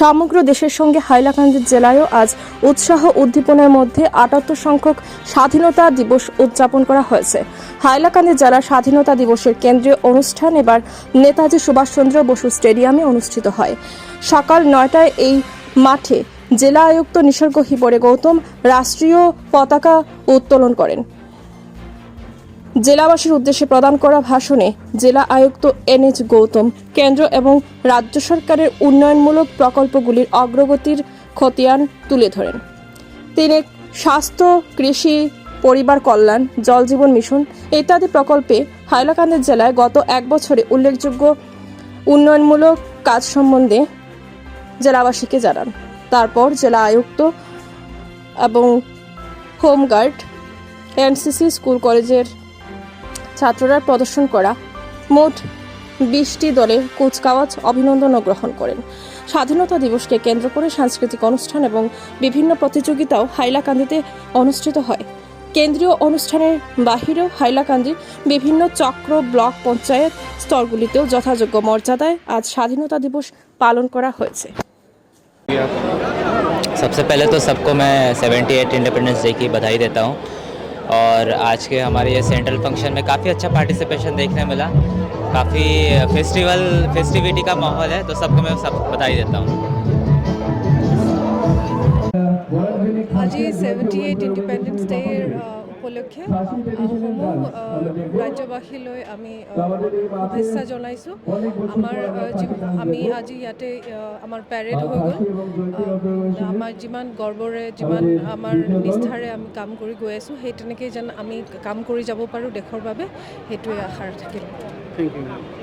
সমগ্র দেশের সঙ্গে হাইলাকান্দি জেলায়ও আজ উৎসাহ উদ্দীপনার মধ্যে আটাত্তর সংখ্যক স্বাধীনতা দিবস উদযাপন করা হয়েছে। হাইলাকান্দি জেলা স্বাধীনতা দিবসের কেন্দ্রীয় অনুষ্ঠান এবার নেতাজি সুভাষচন্দ্র বসু স্টেডিয়ামে অনুষ্ঠিত হয়। সকাল নয়টায় এই মাঠে জেলা আয়ুক্ত নিসর্গ হিবরে গৌতম রাষ্ট্রীয় পতাকা উত্তোলন করেন। জেলাবাসীর উদ্দেশ্যে প্রদান করা ভাষণে জেলা আয়ুক্ত এন এইচ গৌতম, কেন্দ্র এবং রাজ্য সরকারের উন্নয়নমূলক প্রকল্পগুলির অগ্রগতির খতিয়ান তুলে ধরেন। তিনি স্বাস্থ্য, কৃষি, পরিবার কল্যাণ, জল জীবন মিশন ইত্যাদি প্রকল্পে হাইলাকান্দি জেলায় গত এক বছরে উল্লেখযোগ্য উন্নয়নমূলক কাজ সম্বন্ধে জেলাবাসীকে জানান। তারপর জেলা আয়ুক্ত এবং হোমগার্ড, এনসিসি স্কুল কলেজের ছাত্ররা প্রদর্শন করা মোট বিশটি দলের কুচকাওয়াজ অভিনন্দন গ্রহণ করেন স্বাধীনতা দিবসকে কেন্দ্র করে সাংস্কৃতিক অনুষ্ঠান এবং বিভিন্ন প্রতিযোগিতাও হাইলাকান্দিতে অনুষ্ঠিত হয় কেন্দ্রীয় অনুষ্ঠানের বাহিরেও হাইলাকান্দির বিভিন্ন চক্র ব্লক পঞ্চায়েত স্তরগুলিতেও যথাযোগ্য মর্যাদায় আজ স্বাধীনতা দিবস পালন করা হয়েছে सबसे पहले तो सबको मैं 78 इंडिपेंडेंस डे की बधाई देता हूँ और आज के हमारे ये सेंट्रल फ़ंक्शन में काफ़ी अच्छा पार्टिसिपेशन देखने मिला। काफ़ी फेस्टिवल फेस्टिविटी का माहौल है तो सबको मैं सब बता ही देता हूँ। आज जी सेवेंटी एट इंडिपेंडेंस डे উপলক্ষে সমূহ ৰাজ্যবাসীলৈ আমি শুভেচ্ছা জনাইছোঁ। আমাৰ আমি আজি ইয়াতে আমাৰ পেৰেড হৈ গ'ল। আমাৰ যিমান গৰ্বৰে, যিমান আমাৰ নিষ্ঠাৰে আমি কাম কৰি গৈ আছোঁ, সেই তেনেকেই যেন আমি কাম কৰি যাব পাৰোঁ দেশৰ বাবে, সেইটোৱে আশাৰ থাকিল। Thank you.